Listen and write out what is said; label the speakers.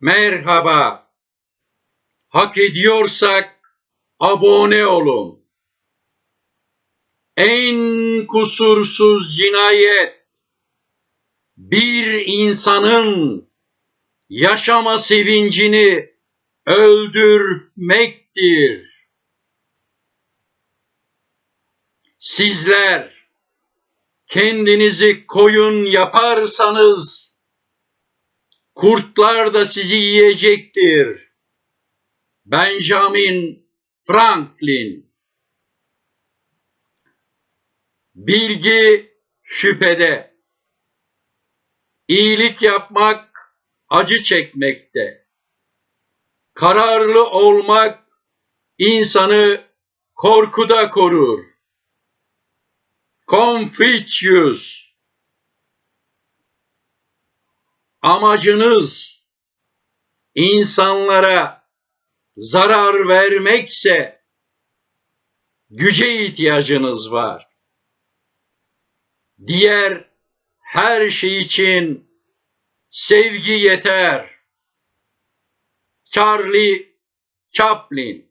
Speaker 1: Merhaba. Hak ediyorsak abone olun. En kusursuz cinayet bir insanın yaşama sevincini öldürmektir. Sizler kendinizi koyun yaparsanız kurtlar da sizi yiyecektir. Benjamin Franklin Bilgi şüphede. İyilik yapmak acı çekmekte. Kararlı olmak insanı korkuda korur. Confucius Amacınız insanlara zarar vermekse güce ihtiyacınız var. Diğer her şey için sevgi yeter. Charlie Chaplin